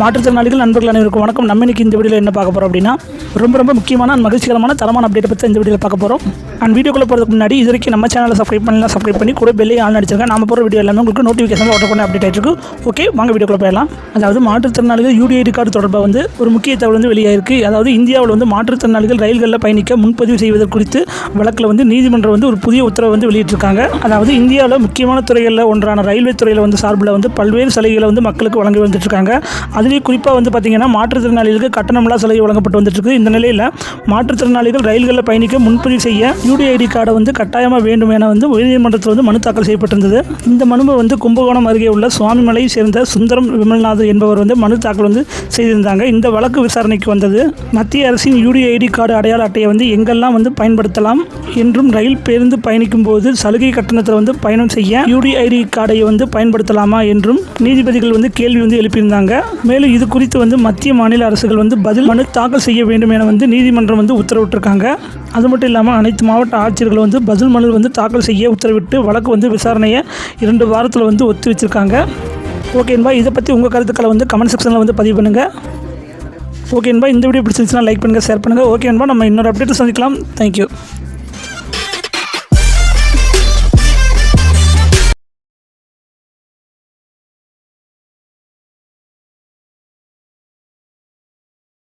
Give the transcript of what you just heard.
மாற்றுத்திறனாளிகள் நண்பர்கள் அனைவருக்கும் வணக்கம். நம்ம இன்னைக்கு இந்த வீடியோவில் என்ன பார்க்க போகிறோம் அப்படின்னா ரொம்ப ரொம்ப முக்கியமான மகிழ்ச்சிகரமான தரமான அப்டேட் பற்றி இந்த வீடியோவில் பார்க்க போகிறோம் அண்ட் வீடியோக்குள்ளே போகிறதுக்கு முன்னாடி இது வரைக்கும் நம்ம சேனலை சப்ஸ்கிரைப் பண்ணலாம் சப்ஸ்கிரைப் பண்ணி கூட பெல்லே ஆன் அடிச்சிருக்கேன் நம்ம போகிற வீடியோ எல்லாமே உங்களுக்கு நோட்டிஃபிகேஷன் உடனே அப்டேட் ஆகிருக்கு ஓகே வாங்க வீடியோக்குள்ளே போயிடலாம். அதாவது மாற்றுத்திறனாளிகள் யூடிஐடி கார்டு தொடர்பாக வந்து ஒரு முக்கிய தகவல் வந்து வெளியாயிருக்கு. அதாவது இந்தியாவில் வந்து மாற்றுத்திறனாளிகள் ரயில்களில் பயணிக்க முன்பதிவு செய்வது குறித்து வழக்கில் வந்து நீதிமன்றம் வந்து ஒரு புதிய உத்தரவு வந்து வெளியிட்டிருக்காங்க. அதாவது இந்தியாவில் முக்கியமான துறைகளில் ஒன்றான ரயில்வே துறையில் வந்து சார்பில் வந்து பல்வேறு சலுகைகளை வந்து மக்களுக்கு வழங்கி வந்துட்டு இருக்காங்க. அதுலேயும் குறிப்பாக வந்து பார்த்தீங்கன்னா மாற்றுத்திறனாளிகளுக்கு கட்டணமில்லா சலுகை வழங்கப்பட்டு வந்துட்டுருக்கு. இந்த நிலையில் மாற்றுத்திறனாளிகள் ரயில்களில் பயணிக்க முன்பதிவு செய்ய யூடிஐடி கார்டை வந்து கட்டாயமாக வேண்டும் என வந்து உயர்நீதிமன்றத்தில் வந்து மனு தாக்கல் செய்யப்பட்டிருந்தது. இந்த மனுவை வந்து கும்பகோணம் அருகே உள்ள சுவாமிமலையை சேர்ந்த சுந்தரம் விமல்நாதர் என்பவர் வந்து மனு தாக்கல் வந்து செய்திருந்தாங்க. இந்த வழக்கு விசாரணைக்கு வந்தது. மத்திய அரசின் யூடிஐடி கார்டு அடையாள அட்டையை வந்து எங்கெல்லாம் வந்து பயன்படுத்தலாம் என்றும் ரயில் பேருந்து பயணிக்கும் போது சலுகை கட்டணத்தில் வந்து பயணம் செய்ய யூடிஐடி கார்டை வந்து பயன்படுத்தலாமா என்றும் நீதிபதிகள் வந்து கேள்வி வந்து எழுப்பியிருந்தாங்க. மேலும் இது குறித்து வந்து மத்திய மாநில அரசுகள் வந்து பதில் மனு தாக்கல் செய்ய வேண்டும் என வந்து நீதிமன்றம் வந்து உத்தரவிட்டிருக்காங்க. அது மட்டும் இல்லாமல் அனைத்து மாவட்ட ஆட்சியர்கள் வந்து பதில் மனு வந்து தாக்கல் செய்ய உத்தரவிட்டு வழக்கு வந்து விசாரணையை இரண்டு வாரத்தில் வந்து ஒத்தி வச்சிருக்காங்க. ஓகேன்பா இதை பற்றி உங்கள் கருத்துக்களை வந்து கமெண்ட் செக்ஷனில் வந்து பதிவு பண்ணுங்கள் ஓகேன்பா இந்த வீடியோ பிடிச்சிருந்துச்சுன்னா லைக் பண்ணுங்கள் ஷேர் பண்ணுங்கள் ஓகேன்பா நம்ம இன்னொரு அப்டேட் சந்திக்கலாம். தேங்க்யூ